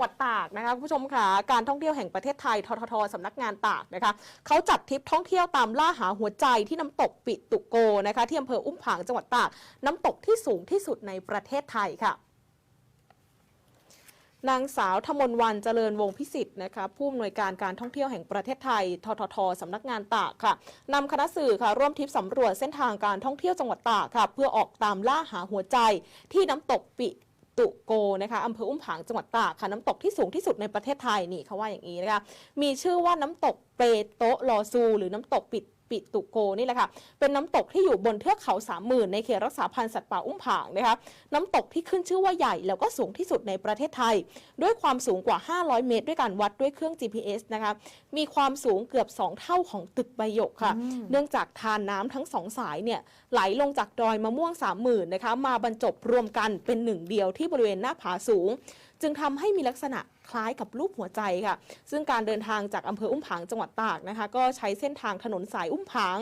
งหวัดตากนะคะคุณผู้ชมค่ะการท่องเที่ยวแห่งประเทศไทยทททสำนักงานตากนะคะเขาจัดทริปท่องเที่ยวตามล่าหาหัวใจที่น้ำตกปิตุโกนะคะที่อำเภออุ้มผางจังหวัดตาก น้ำตกที่สูงที่สุดในประเทศไทยค่ะนางสาวธมนวันเจริญวงศ์พิสิทธิ์นะคะผู้อำนวยการการท่องเที่ยวแห่งประเทศไทย ทททสำนักงานตากค่ะนำคณะสื่อค่ะร่วมทริปสำรวจเส้นทางการท่องเที่ยวจังหวัดตากค่ะ เพื่อออกตามล่าหาหัวใจที่น้ำตกปิ ตุโกนะคะอำเภออุ้มผางจังหวัดตากค่ะน้ำตกที่สูงที่สุดในประเทศไทยนี่เขาว่าอย่างนี้นะคะมีชื่อว่าน้ำตกเปโตะลอซู หรือน้ำตกปิด ปิตุโกนี่แหละค่ะ เป็นน้ำตกที่อยู่บนเทือกเขาสามหมื่นในเขตรักษาพันธุ์สัตว์ป่าอุ้มผางนะคะ น้ำตกที่ขึ้นชื่อว่าใหญ่แล้วก็สูงที่สุดในประเทศไทย ด้วยความสูงกว่า 500 เมตร ด้วยการวัดด้วยเครื่อง GPS นะคะ มีความสูงเกือบ 2 เท่าของตึกใบหยกค่ะ เนื่องจากทานน้ำทั้งสองสายเนี่ยไหลลงจากดอยมะม่วงสามหมื่นนะคะ มาบรรจบรวมกันเป็นหนึ่งเดียวที่บริเวณหน้าผาสูง จึงทำให้มีลักษณะคล้ายกับรูปหัวใจค่ะ ซึ่งการเดินทางจากอำเภออุ้มผางจังหวัดตากนะคะ ก็ใช้เส้นทางถนนสายอุ้มผาง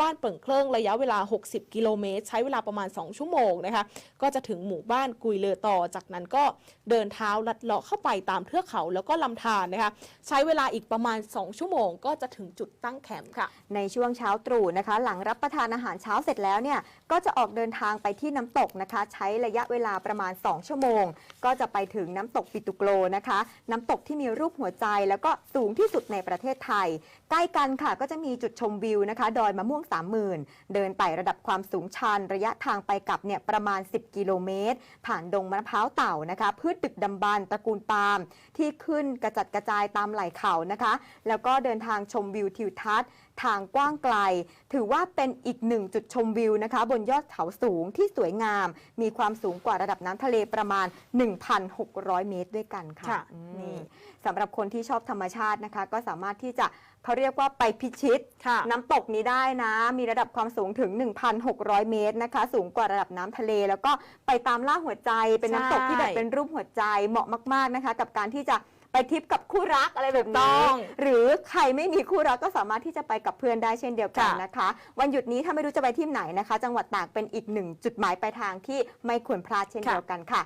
บ้านเปิ่งเครื่องระยะเวลา 60 กิโลเมตร ใช้เวลาประมาณ 2 ชั่วโมงนะคะ ก็จะถึงหมู่บ้านกุยเลอต่อ จากนั้นก็เดินเท้าลัดเลาะเข้าไปตามเทือกเขาแล้วก็ลำธารนะคะ ใช้เวลาอีกประมาณ 2 ชั่วโมง ก็จะถึงจุดตั้งแคมป์ค่ะ ในช่วงเช้าตรู่นะคะ หลังรับประทานอาหารเช้าเสร็จแล้วเนี่ยก็จะออกเดินทางไปที่น้ำตกนะคะ ใช้ระยะเวลาประมาณ 2 ชั่วโมง ก็จะไปถึงน้ำตกปิตุโกลนะคะ น้ำตกที่มีรูปหัวใจแล้วก็สูงที่สุดในประเทศไทย ใกล้กันค่ะก็จะมีจุดชมวิวนะคะ ดอยมะม่วง30,000เดินไต่ระดับความสูงชัน ระยะทางไปกลับเนี่ยประมาณ 10 กิโลเมตร ผ่านดงมะพร้าวเต่านะคะ พืชดึกดำบรรตระกูลปาล์มที่ขึ้นกระจัดกระจายตามไหล่เขานะคะ แล้วก็เดินทางชมวิวทิวทัศน์ทางกว้างไกล ถือว่าเป็นอีกหนึ่งจุดชมวิวนะคะ บนยอดเขาสูงที่สวยงาม มีความสูงกว่าระดับน้ำทะเลประมาณ 1,600เมตรด้วยกันค่ะค่ะอืมนี่สำหรับคนที่ชอบธรรมชาตินะคะ ก็สามารถที่จะเขาเรียกว่าไปพิชิต ค่ะ น้ำตกนี้ได้นะ มีระดับความสูงถึง 1,600 เมตรนะคะ สูงกว่าระดับน้ำทะเล แล้วก็ไปตามล่าหัวใจ เป็นน้ำตกที่แบบเป็นรูปหัวใจ เหมาะมาก ๆนะคะ กับการที่จะไปทริปกับคู่รักอะไรแบบต้นี้ องหรือใครไม่มีคู่รักก็สามารถที่จะไปกับเพื่อนได้เช่นเดียวกันค่ะ นะคะ วันหยุดนี้ถ้าไม่รู้จะไปที่ไหนนะคะ จังหวัดตากเป็นอีกหนึ่งจุดหมายปลายทางที่ไม่ควรพลาดเช่นเดียวกันค่ะ